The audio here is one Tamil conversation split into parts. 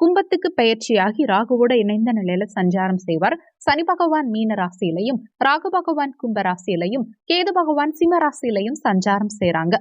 கும்பத்துக்கு பயிற்சியாகி ராகுவோட இணைந்த நிலையில சஞ்சாரம் செய்வார். சனி பகவான் மீன ராசியிலையும் ராகு பகவான் கும்ப ராசியிலையும் கேது பகவான் சிம்ம ராசியிலையும் சஞ்சாரம் செய்றாங்க.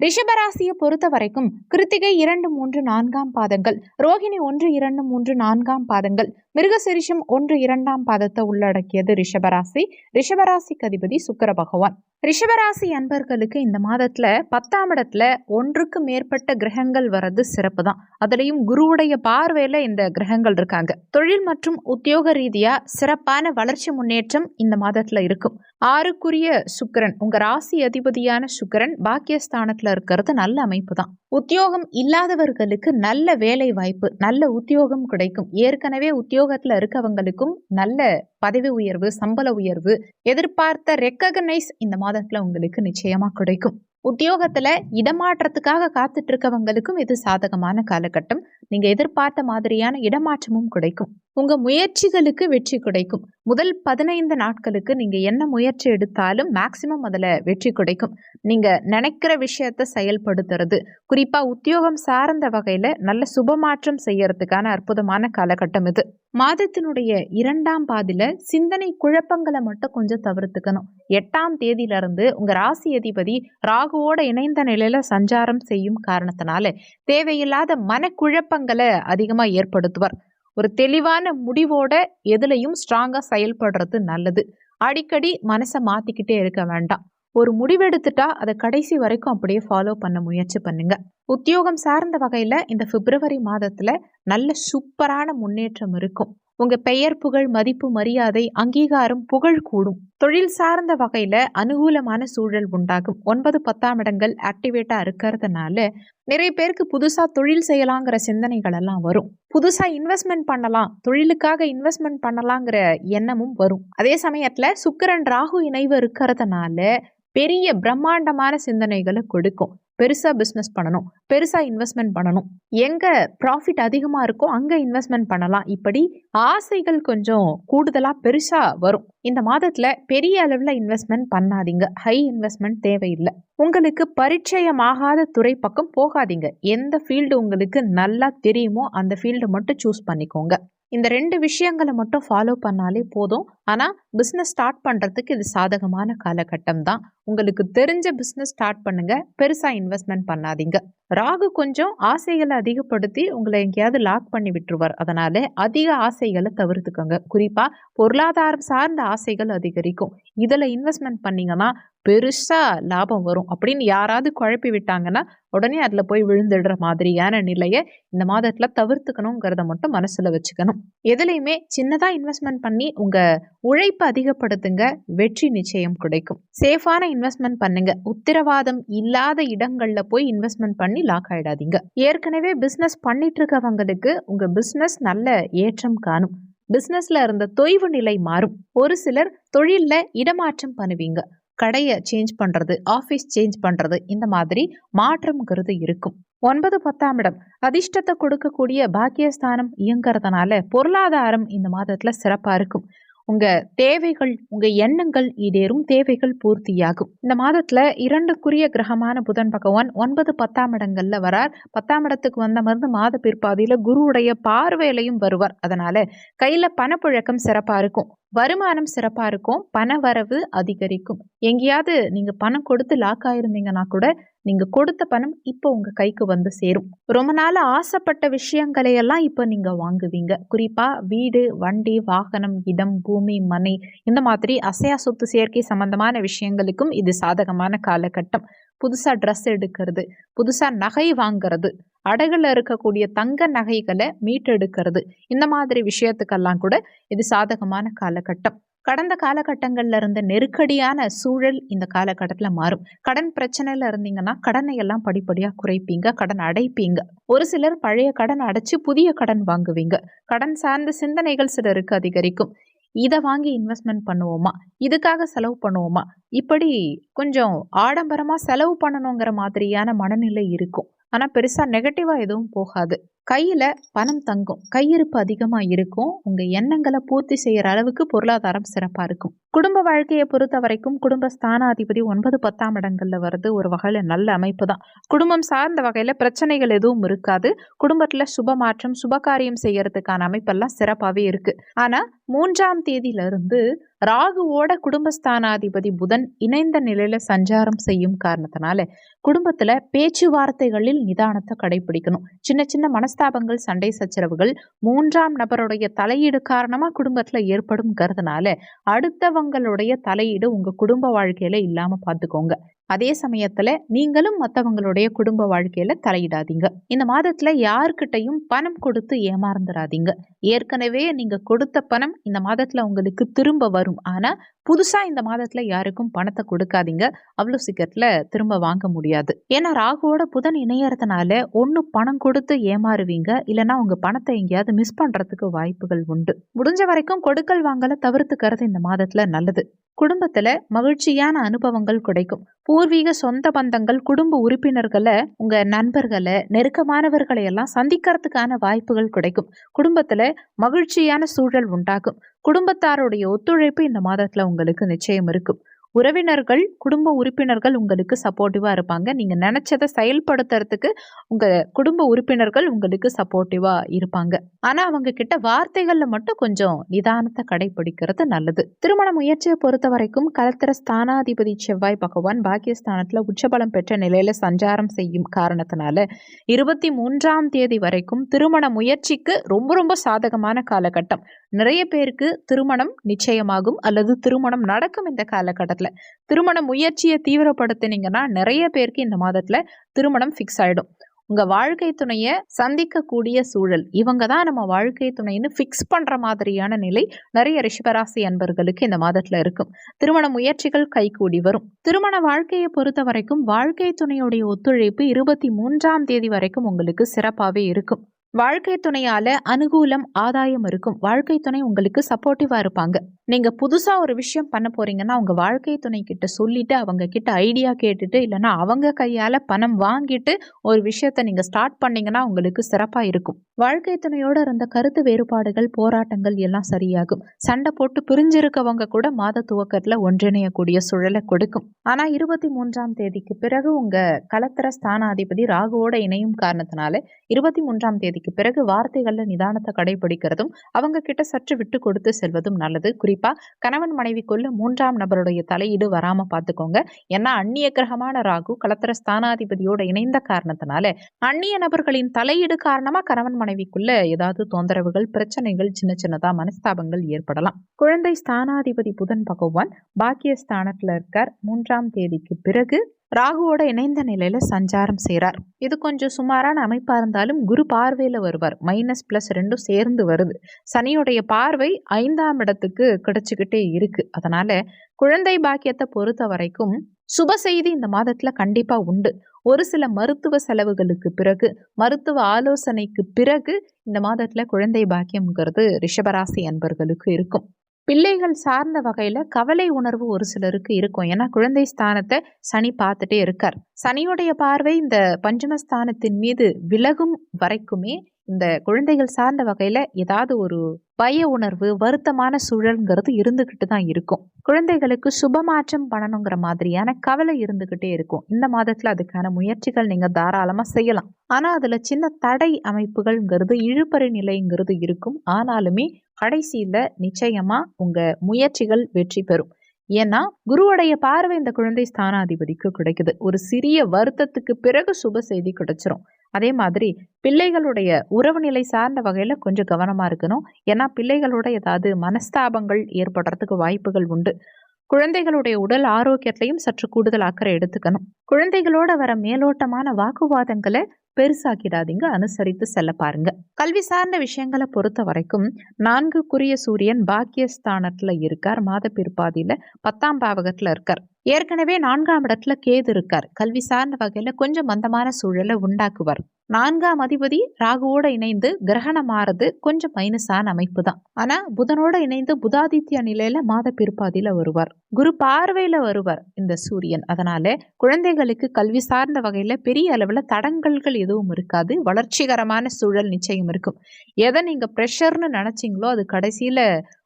ரிஷபராசியை பொறுத்த வரைக்கும் கிருத்திகை இரண்டு மூன்று நான்காம் பாதங்கள் ரோஹிணி ஒன்று இரண்டு மூன்று நான்காம் பாதங்கள் மிருகசிரிஷம் ஒன்று இரண்டாம் பாதத்தை உள்ளடக்கியது ரிஷபராசி ரிஷபராசிக்கு அதிபதி சுக்கர பகவான். ரிஷபராசி அன்பர்களுக்கு இந்த மாதத்துல பத்தாம் இடத்துல ஒன்றுக்கு மேற்பட்ட கிரகங்கள் வர்றது சிறப்பு தான் அதுலயும் குருவுடைய பார்வையில் இந்த கிரகங்கள் இருக்காங்க. தொழில் மற்றும் உத்தியோக ரீதியா சிறப்பான வளர்ச்சி முன்னேற்றம் இந்த மாதத்துல இருக்கும். ஆறுக்குரிய சுக்கரன் உங்க ராசி அதிபதியான சுக்கரன் பாக்கியஸ்தானத்தில் இருக்கிறது நல்ல அமைப்பு தான் உத்தியோகம் இல்லாதவர்களுக்கு நல்ல வேலை வாய்ப்பு நல்ல உத்தியோகம் கிடைக்கும். ஏற்கனவே உத்தியோகத்துல இருக்கவங்களுக்கும் நல்ல பதவி உயர்வு சம்பள உயர்வு எதிர்பார்த்த ரெக்ககனைஸ் இந்த மாதம் மாதத்துல உங்களுக்கு நிச்சயமா கிடைக்கும். உத்தியோகத்துல இடமாற்றத்துக்காக காத்துட்டு இருக்கவங்களுக்கும் இது சாதகமான காலகட்டம். நீங்க எதிர்பார்த்த மாதிரியான இடமாற்றமும் கிடைக்கும். உங்க முயற்சிகளுக்கு வெற்றி கிடைக்கும். முதல் பதினைந்து நாட்களுக்கு நீங்க என்ன முயற்சி எடுத்தாலும் மேக்சிமம் அதுல வெற்றி கிடைக்கும். நீங்க நினைக்கிற விஷயத்த செயல்படுத்துறது குறிப்பா உத்தியோகம் சார்ந்த வகையில நல்ல சுபமாற்றம் செய்யறதுக்கான அற்புதமான காலகட்டம் இது. மாதத்தினுடைய இரண்டாம் பாதியில சிந்தனை குழப்பங்களை மட்டும் கொஞ்சம் தவிர்த்துக்கணும். எட்டாம் தேதியில இருந்து உங்க ராசி அதிபதி ராகுவோட இணைந்த நிலையில சஞ்சாரம் செய்யும் காரணத்தினால தேவையில்லாத மனக்குழப்பங்களை அதிகமா ஏற்படுத்துவார். ஒரு தெளிவான முடிவோட எதுலையும் ஸ்ட்ராங்காக செயல்படுறது நல்லது. அடிக்கடி மனசை மாற்றிக்கிட்டே இருக்க வேண்டாம். ஒரு முடிவெடுத்துட்டா அதை கடைசி வரைக்கும் அப்படியே ஃபாலோ பண்ண முயற்சி பண்ணுங்க. உத்தியோகம் சார்ந்த வகையில் இந்த பிப்ரவரி மாதத்தில் நல்ல சூப்பரான முன்னேற்றம் இருக்கும். உங்க பெயர் புகழ் மதிப்பு மரியாதை அங்கீகாரம் புகழ் கூடும். தொழில் சார்ந்த வகையில அனுகூலமான சூழல் உண்டாகும். ஒன்பது பத்தாம் இடங்கள் ஆக்டிவேட்டா இருக்கிறதுனால நிறைய பேருக்கு புதுசா தொழில் செய்யலாங்கிற சிந்தனைகள் எல்லாம் வரும். புதுசா இன்வெஸ்ட்மெண்ட் பண்ணலாம். தொழிலுக்காக இன்வெஸ்ட்மெண்ட் பண்ணலாங்கிற எண்ணமும் வரும். அதே சமயத்துல சுக்கிரன் ராகு இணைவு இருக்கிறதுனால பெரிய பிரம்மாண்டமான சிந்தனைகளை கொடுக்கும். பெருசாக பிஸ்னஸ் பண்ணணும். பெருசாக இன்வெஸ்ட்மெண்ட் பண்ணணும். எங்கே ப்ராஃபிட் அதிகமாக இருக்கோ அங்கே இன்வெஸ்ட்மெண்ட் பண்ணலாம். இப்படி ஆசைகள் கொஞ்சம் கூடுதலாக பெருசாக வரும். இந்த மாதத்தில் பெரிய அளவில் இன்வெஸ்ட்மெண்ட் பண்ணாதீங்க. ஹை இன்வெஸ்ட்மெண்ட் தேவையில்லை. உங்களுக்கு பரிச்சயமாகாத துறை பக்கம் போகாதீங்க. எந்த ஃபீல்டு உங்களுக்கு நல்லா தெரியுமோ அந்த ஃபீல்டு மட்டும் சூஸ் பண்ணிக்கோங்க. இந்த ரெண்டு விஷயங்களை மட்டும் ஃபாலோ பண்ணாலே போதும். ஆனால் பிஸ்னஸ் ஸ்டார்ட் பண்ணுறதுக்கு இது சாதகமான காலகட்டம் தான். உங்களுக்கு தெரிஞ்ச பிஸ்னஸ் ஸ்டார்ட் பண்ணுங்க பெருசாக இன்வெஸ்ட்மெண்ட் பண்ணாதீங்க. ராகு கொஞ்சம் ஆசைகளை அதிகப்படுத்தி உங்களை எங்கேயாவது லாக் பண்ணி விட்டுருவார். அதனால அதிக ஆசைகளை தவிர்த்துக்கோங்க. குறிப்பாக பொருளாதாரம் சார்ந்த ஆசைகள் அதிகரிக்கும். இதில் இன்வெஸ்ட்மெண்ட் பண்ணீங்கன்னா பெருசாக லாபம் வரும். அப்படின்னு யாராவது குழப்பி விட்டாங்கன்னா உடனே அதில் போய் விழுந்துடுற மாதிரியான நிலையை இந்த மாதத்தில் தவிர்த்துக்கணுங்கிறத மட்டும் மனசில் வச்சுக்கணும். எதுலேயுமே சின்னதாக இன்வெஸ்ட்மெண்ட் பண்ணி உங்கள் உழைப்பு அதிகப்படுத்துங்க வெற்றி நிச்சயம் கிடைக்கும். சேஃபான இன்வெஸ்ட்மெண்ட் பண்ணுங்க. உத்தரவாதம் இல்லாத இடங்கள்ல போய் இன்வெஸ்ட்மெண்ட் பண்ணி லாக் ஆயிடாதீங்க. ஏற்கனவே பிஸ்னஸ் பண்ணிட்டு இருக்கவங்களுக்கு உங்க பிஸ்னஸ் நல்ல ஏற்றம் காணும். பிசினஸ்ல இருந்த தொய்வு நிலை மாறும். ஒரு சிலர் தொழில்ல இடமாற்றம் பண்ணுவீங்க. கடையை சேஞ்ச் பண்ணுறது ஆஃபீஸ் சேஞ்ச் பண்ணுறது இந்த மாதிரி மாற்றம்ங்கிறது இருக்கும். ஒன்பது பத்தாம் இடம். அதிர்ஷ்டத்தை கொடுக்கக்கூடிய பாக்கியஸ்தானம் இயங்குறதுனால பொருளாதாரம் இந்த மாதத்தில் சிறப்பாக இருக்கும். உங்க தேவைகள் உங்க எண்ணங்கள் ஈடேறும் தேவைகள் பூர்த்தியாகும். இந்த மாதத்துல இரண்டுக்குரிய கிரகமான புதன் பகவான் ஒன்பது பத்தாம் இடங்கள்ல வரார். பத்தாம் இடத்துக்கு வந்த மருந்து மாத பிற்பாதியில குருவுடைய பார்வையிலையும் வருவார். அதனால கையில பணப்புழக்கம் சிறப்பா இருக்கும். வருமானம் சிறப்பாக இருக்கும் பண வரவு அதிகரிக்கும். எங்கேயாவது நீங்கள் பணம் கொடுத்து லாக் ஆயிருந்தீங்கன்னா கூட நீங்கள் கொடுத்த பணம் இப்போ உங்கள் கைக்கு வந்து சேரும். ரொம்ப நாள் ஆசைப்பட்ட விஷயங்களை எல்லாம் இப்போ நீங்கள் வாங்குவீங்க. குறிப்பாக வீடு வண்டி வாகனம் இடம் பூமி மனை இந்த மாதிரி அசையா சொத்து சேர்க்கை சம்பந்தமான விஷயங்களுக்கும் இது சாதகமான காலகட்டம். புதுசாக ட்ரெஸ் எடுக்கிறது புதுசாக நகை வாங்குறது அடகுல இருக்கக்கூடிய தங்க நகைகளை மீட்டெடுக்கிறது. இந்த மாதிரி விஷயத்துக்கெல்லாம் கூட இது சாதகமான காலகட்டம். கடந்த காலகட்டங்கள்ல இருந்த நெருக்கடியான சூழல் இந்த காலகட்டத்தில் மாறும். கடன் பிரச்சனையில இருந்தீங்கன்னா கடனை எல்லாம் படிப்படியாக குறைப்பீங்க கடன் அடைப்பீங்க. ஒரு சிலர் பழைய கடன் அடைச்சு புதிய கடன் வாங்குவீங்க. கடன் சார்ந்த சிந்தனைகள் சிலருக்கு அதிகரிக்கும். இதை வாங்கி இன்வெஸ்ட்மெண்ட் பண்ணுவோமா? இதுக்காக செலவு பண்ணுவோமா? இப்படி கொஞ்சம் ஆடம்பரமாக செலவு பண்ணணுங்கிற மாதிரியான மனநிலை இருக்கும். ஆனால் பெருசாக நெகட்டிவாக எதுவும் போகாது. கையில் பணம் தங்கும். கையிருப்பு அதிகமாக இருக்கும். உங்கள் எண்ணங்களை பூர்த்தி செய்கிற அளவுக்கு பொருளாதாரம் சிறப்பாக இருக்கும். குடும்ப வாழ்க்கையை பொறுத்த வரைக்கும் குடும்ப ஸ்தானாதிபதி ஒன்பது பத்தாம் இடங்களில் வருது ஒரு வகையில் நல்ல அமைப்பு தான். குடும்பம் சார்ந்த வகையில் பிரச்சனைகள் எதுவும் இருக்காது. குடும்பத்தில் சுப மாற்றம் சுபகாரியம் செய்யறதுக்கான அமைப்பெல்லாம் சிறப்பாகவே இருக்கு. ஆனால் மூன்றாம் தேதியிலிருந்து ராகுவோட குடும்பஸ்தானாதிபதி புதன் இணைந்த நிலையில சஞ்சாரம் செய்யும் காரணத்தினால குடும்பத்துல பேச்சுவார்த்தைகளில் நிதானத்தை கடைபிடிக்கணும். சின்ன சின்ன மனஸ்தாபங்கள் சண்டை சச்சரவுகள் மூன்றாம் நபருடைய தலையீடு காரணமா குடும்பத்துல ஏற்படும் கருதுனால அடுத்தவங்களுடைய தலையீடு உங்க குடும்ப வாழ்க்கையில இல்லாம பாத்துக்கோங்க. அதே சமயத்துல நீங்களும் மற்றவங்களுடைய குடும்ப வாழ்க்கையில தலையிடாதீங்க. இந்த மாதத்துல யாருக்கிட்டையும் பணம் கொடுத்து ஏமாந்துடாதீங்க ஏற்கனவே நீங்க கொடுத்த பணம் இந்த மாதத்துல உங்களுக்கு திரும்ப வரும். ஆனா புதுசா இந்த மாதத்துல யாருக்கும் பணத்தை கொடுக்காதீங்க. அவ்வளோ சீக்கிரத்துல திரும்ப வாங்க முடியாது. ஏன்னா ராகுவோட புதன் இணையறதுனால ஒன்று பணம் கொடுத்து ஏமாறுவீங்க. இல்லைன்னா உங்க பணத்தை எங்கேயாவது மிஸ் பண்றதுக்கு வாய்ப்புகள் உண்டு. முடிஞ்ச வரைக்கும் கொடுக்கல் வாங்கல தவிர்த்துக்கிறது இந்த மாதத்துல நல்லது. குடும்பத்துல மகிழ்ச்சியான அனுபவங்கள் கிடைக்கும். பூர்வீக சொந்த பந்தங்கள் குடும்ப உறுப்பினர்களை உங்க நண்பர்களை நெருக்கமானவர்களை எல்லாம் சந்திக்கிறதுக்கான வாய்ப்புகள் கிடைக்கும். குடும்பத்துல மகிழ்ச்சியான சூழல் உண்டாகும். குடும்பத்தாருடைய ஒத்துழைப்பு இந்த மாதத்தில் உங்களுக்கு நிச்சயம் இருக்கும். உறவினர்கள் குடும்ப உறுப்பினர்கள் உங்களுக்கு சப்போர்ட்டிவாக இருப்பாங்க. நீங்கள் நினச்சதை செயல்படுத்துறதுக்கு உங்கள் குடும்ப உறுப்பினர்கள் உங்களுக்கு சப்போர்ட்டிவாக இருப்பாங்க. ஆனால் அவங்க கிட்ட வார்த்தைகளில் மட்டும் கொஞ்சம் நிதானத்தை கடைபிடிக்கிறது நல்லது. திருமண முயற்சியை பொறுத்த வரைக்கும் கலத்திர ஸ்தானாதிபதி செவ்வாய் பகவான் பாக்கியஸ்தானத்தில் உச்சபலம் பெற்ற நிலையில் சஞ்சாரம் செய்யும் காரணத்தினால இருபத்தி மூன்றாம் தேதி வரைக்கும் திருமண முயற்சிக்கு ரொம்ப ரொம்ப சாதகமான காலகட்டம். நிறைய பேருக்கு திருமணம் நிச்சயமாகும் அல்லது திருமணம் நடக்கும் இந்த காலகட்டத்தில். திருமண முயற்சியை தீவிரப்படுத்தினீங்கன்னா நிறைய பேருக்கு இந்த மாதத்தில் திருமணம் ஃபிக்ஸ் ஆகிடும் உங்கள் வாழ்க்கை துணையை சந்திக்கக்கூடிய சூழல் இவங்க தான் நம்ம வாழ்க்கை துணைன்னு ஃபிக்ஸ் பண்ணுற மாதிரியான நிலை நிறைய ரிஷபராசி அன்பர்களுக்கு இந்த மாதத்தில் இருக்கும். திருமண முயற்சிகள் கைகூடி வரும். திருமண வாழ்க்கையை பொறுத்த வரைக்கும் வாழ்க்கை துணையுடைய ஒத்துழைப்பு இருபத்தி மூன்றாம் தேதி வரைக்கும் உங்களுக்கு சிறப்பாகவே இருக்கும். வாழ்க்கை துணையால் அனுகூலம் ஆதாயம் இருக்கும். வாழ்க்கை துணை உங்களுக்கு சப்போர்ட்டிவாக இருப்பாங்க. நீங்கள் புதுசாக ஒரு விஷயம் பண்ண போகிறீங்கன்னா அவங்க வாழ்க்கை துணைக்கிட்ட சொல்லிவிட்டு அவங்க கிட்ட ஐடியா கேட்டுட்டு இல்லைன்னா அவங்க கையால் பணம் வாங்கிட்டு ஒரு விஷயத்த நீங்கள் ஸ்டார்ட் பண்ணிங்கன்னா உங்களுக்கு சிறப்பாக இருக்கும். வாழ்க்கை துணையோடு இருந்த கருத்து வேறுபாடுகள் போராட்டங்கள் எல்லாம் சரியாகும். சண்டை போட்டு பிரிஞ்சிருக்கவங்க கூட மாத துவக்கத்தில் ஒன்றிணையக்கூடிய சூழலை கொடுக்கும். ஆனால் இருபத்தி மூன்றாம் தேதிக்கு பிறகு உங்கள் கலத்திர ஸ்தானாதிபதி ராகுவோட இணையும் காரணத்தினால இருபத்தி மூன்றாம் தேதிக்கு பிறகு வார்த்தைகளில் நிதானத்தை கடைபிடிக்கிறதும் அவங்க கிட்ட சற்று விட்டு கொடுத்து செல்வதும் நல்லது. குறிப்பா கணவன் மனைவிக்குள்ள மூன்றாம் நபருடைய தலையீடு வராம பார்த்துக்கோங்க ஏன்னா அந்நிய கிரகமான ராகு கலத்திர ஸ்தானாதிபதியோட இணைந்த காரணத்தினால அந்நிய நபர்களின் தலையீடு காரணமா கணவன் மனைவிக்குள்ள ஏதாவது தொந்தரவுகள் பிரச்சனைகள் சின்ன சின்னதா மனஸ்தாபங்கள் ஏற்படலாம். குழந்தை ஸ்தானாதிபதி புதன் பகவான் பாக்கிய ஸ்தானத்துல இருக்கார். மூன்றாம் தேதிக்கு பிறகு ராகுவோட இணைந்த நிலையில சஞ்சாரம் செய்கிறார் இது கொஞ்சம் சுமாரான அமைப்பா இருந்தாலும் குரு பார்வையில வருவார். மைனஸ் பிளஸ் ரெண்டும் சேர்ந்து வருது. சனியுடைய பார்வை ஐந்தாம் இடத்துக்கு கிடைச்சிக்கிட்டே இருக்கு. அதனால குழந்தை பாக்கியத்தை பொறுத்த வரைக்கும் சுப செய்தி இந்த மாதத்துல கண்டிப்பா உண்டு. ஒரு சில மருத்துவ செலவுகளுக்கு பிறகு மருத்துவ ஆலோசனைக்கு பிறகு இந்த மாதத்துல குழந்தை பாக்கியம்ங்கிறது ரிஷபராசி அன்பர்களுக்கு இருக்கும். பிள்ளைகள் சார்ந்த வகையில் கவலை உணர்வு ஒரு சிலருக்கு இருக்கும். ஏன்னா குழந்தை ஸ்தானத்தை சனி பார்த்துட்டே இருக்கார். சனியுடைய பார்வை இந்த பஞ்சமஸ்தானத்தின் மீது விலகும் வரைக்குமே இந்த குழந்தைகள் சார்ந்த வகையில் ஏதாவது ஒரு பய உணர்வு வருத்தமான சூழல்ங்கிறது இருந்துக்கிட்டு தான் இருக்கும். குழந்தைகளுக்கு சுபமாற்றம் பண்ணணுங்கிற மாதிரியான கவலை இருந்துக்கிட்டே இருக்கும். இந்த மாதத்தில் அதுக்கான முயற்சிகள் நீங்கள் தாராளமாக செய்யலாம். ஆனால் அதில் சின்ன தடை அமைப்புகள்ங்கிறது இழுபறி நிலைங்கிறது இருக்கும். ஆனாலுமே கடைசியில் நிச்சயமாக உங்கள் முயற்சிகள் வெற்றி பெறும். ஏன்னா குருவுடைய பார்வை இந்த குழந்தை ஸ்தானாதிபதிக்கு கிடைக்குது. ஒரு சிறிய வருத்தத்துக்கு பிறகு சுப செய்தி கிடைச்சிரும். அதே மாதிரி பிள்ளைகளுடைய உறவு நிலை சார்ந்த வகையில் கொஞ்சம் கவனமாக இருக்கணும். ஏன்னா பிள்ளைகளோட ஏதாவது மனஸ்தாபங்கள் ஏற்படுறதுக்கு வாய்ப்புகள் உண்டு. குழந்தைகளுடைய உடல் ஆரோக்கியத்திலையும் சற்று கூடுதல் அக்கறை எடுத்துக்கணும். குழந்தைகளோட வர மேலோட்டமான வாக்குவாதங்களை பெருசாக்கிடாதீங்க அனுசரித்து செல்ல பாருங்க. கல்வி சார்ந்த விஷயங்களை பொறுத்த வரைக்கும் நான்குக்குரிய சூரியன் பாக்கியஸ்தானத்துல இருக்கார். மாத பிற்பாதியில பத்தாம் பாவகத்துல இருக்கார். ஏற்கனவே நான்காம் இடத்துல கேது இருக்கார். கல்வி சார்ந்த வகையில கொஞ்சம் மந்தமான சூழலை உண்டாக்குவார். நான்காம் அதிபதி ராகுவோட இணைந்து கிரகணம் ஆறது கொஞ்சம் மைனஸான அமைப்பு தான் ஆனா புதனோட இணைந்து புதாதித்ய நிலையில மாத பிற்பாதியில வருவார். குரு பார்வையில வருவார் இந்த சூரியன். அதனால குழந்தைகளுக்கு கல்வி சார்ந்த வகையில பெரிய அளவுல தடங்கல்கள் எதுவும் இருக்காது. வளர்ச்சிகரமான சூழல் நிச்சயம் இருக்கும். எதை நீங்க ப்ரெஷர்னு நினைச்சீங்களோ அது கடைசியில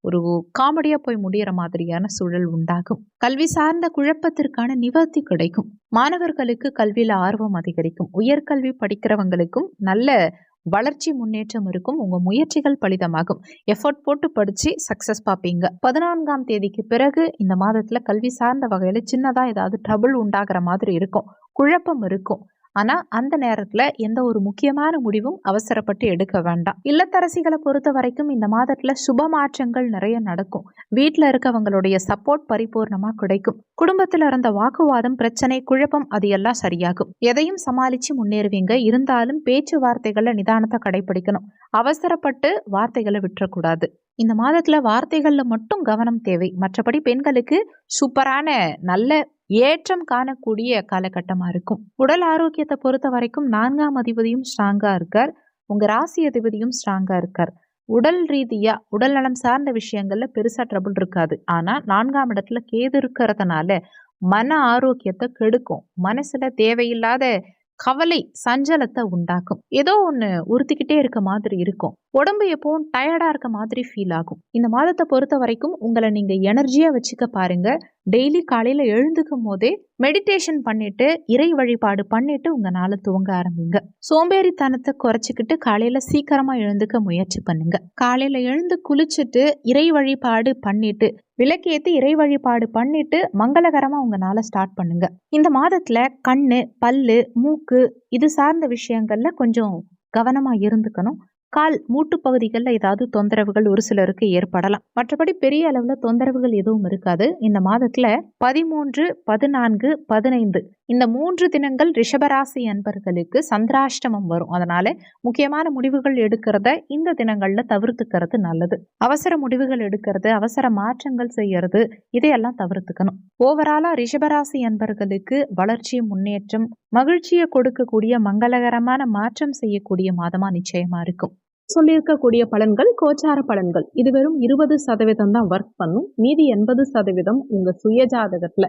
ஒரு காமெடியா போய் முடிகிற மாதிரியான சூழல் உண்டாகும். கல்வி சார்ந்த குழப்பத்திற்கான நிவர்த்தி கிடைக்கும். மாணவர்களுக்கு கல்வியில ஆர்வம் அதிகரிக்கும். உயர்கல்வி படிக்கிறவங்களுக்கும் நல்ல வளர்ச்சி முன்னேற்றம் இருக்கும். உங்க முயற்சிகள் பலிதமாகும். எஃபர்ட் போட்டு படிச்சு சக்சஸ் பார்ப்பீங்க. பதினான்காம் தேதிக்கு பிறகு இந்த மாதத்துல கல்வி சார்ந்த வகையில சின்னதா ஏதாவது ட்ரபிள் உண்டாகிற மாதிரி இருக்கும். குழப்பம் இருக்கும். ஆனால் அந்த நேரத்தில் எந்த ஒரு முக்கியமான முடிவும் அவசரப்பட்டு எடுக்க வேண்டாம். இல்லத்தரசிகளை பொறுத்த வரைக்கும் இந்த மாதத்தில் சுப மாற்றங்கள் நிறைய நடக்கும். வீட்டில் இருக்கவங்களுடைய சப்போர்ட் பரிபூர்ணமாக கிடைக்கும். குடும்பத்தில் இருந்த வாக்குவாதம் பிரச்சனை குழப்பம் அது எல்லாம் சரியாகும். எதையும் சமாளித்து முன்னேறுவீங்க. இருந்தாலும் பேச்சுவார்த்தைகளை நிதானத்தை கடைபிடிக்கணும். அவசரப்பட்டு வார்த்தைகளை விட்டுறக்கூடாது. இந்த மாதத்தில் வார்த்தைகளில் மட்டும் கவனம் தேவை. மற்றபடி பெண்களுக்கு சூப்பரான நல்ல ஏற்றம் காணக்கூடிய காலகட்டமாக இருக்கும். உடல் ஆரோக்கியத்தை பொறுத்த வரைக்கும் நான்காம் அதிபதியும் ஸ்ட்ராங்காக இருக்கார். உங்கள் ராசி அதிபதியும் ஸ்ட்ராங்காக இருக்கார். உடல் ரீதியாக உடல் நலம் சார்ந்த விஷயங்களில் பெருசாக ட்ரபுள் இருக்காது. ஆனால் நான்காம் இடத்துல கேது இருக்கிறதுனால மன ஆரோக்கியத்தை கெடுக்கும். மனசில் தேவையில்லாத கவலை சஞ்சலத்தை உண்டாக்கும். ஏதோ ஒன்று உறுத்திக்கிட்டே இருக்க மாதிரி இருக்கும். உடம்பு எப்பவும் டயர்டாக இருக்க மாதிரி ஃபீல் ஆகும். இந்த மாதத்தை பொறுத்த வரைக்கும் உங்களை நீங்கள் எனர்ஜியாக வச்சுக்க பாருங்க. டெய்லி காலையில் எழுந்துக்கும் போதே மெடிடேஷன் பண்ணிட்டு இறை வழிபாடு பண்ணிட்டு உங்கள் நாளை துவங்க ஆரம்பிங்க. சோம்பேறித்தனத்தை குறைச்சிக்கிட்டு காலையில் சீக்கிரமாக எழுந்துக்க முயற்சி பண்ணுங்க. காலையில் எழுந்து குளிச்சுட்டு இறை வழிபாடு பண்ணிட்டு விளக்கேற்றி இறை வழிபாடு பண்ணிட்டு மங்களகரமாக உங்க நாளை ஸ்டார்ட் பண்ணுங்க. இந்த மாதத்தில் கண் பல்லு மூக்கு இது சார்ந்த விஷயங்களில் கொஞ்சம் கவனமாக இருந்துக்கணும். கால் மூட்டு பகுதிகளில் ஏதாவது தொந்தரவுகள் ஒரு சிலருக்கு ஏற்படலாம். மற்றபடி பெரிய அளவில் தொந்தரவுகள் எதுவும் இருக்காது. இந்த மாதத்தில் பதிமூன்று பதினான்கு பதினைந்து இந்த மூன்று தினங்கள் ரிஷபராசி அன்பர்களுக்கு சந்திராஷ்டமம் வரும். அதனால முக்கியமான முடிவுகள் எடுக்கிறத இந்த தினங்கள்ல தவிர்த்துக்கிறது நல்லது. அவசர முடிவுகள் எடுக்கிறது அவசர மாற்றங்கள் செய்யறது இதையெல்லாம் தவிர்த்துக்கணும். ஓவராலா ரிஷபராசி அன்பர்களுக்கு வளர்ச்சி முன்னேற்றம் மகிழ்ச்சியை கொடுக்கக்கூடிய மங்களகரமான மாற்றம் செய்யக்கூடிய மாதமா நிச்சயமா இருக்கும். சொல்லியிருக்கக்கூடிய பலன்கள் கோச்சார பலன்கள். இது வெறும் இருபது சதவீதம் தான் ஒர்க் பண்ணும். மீதி எண்பது சதவீதம் உங்க சுய ஜாதகத்துல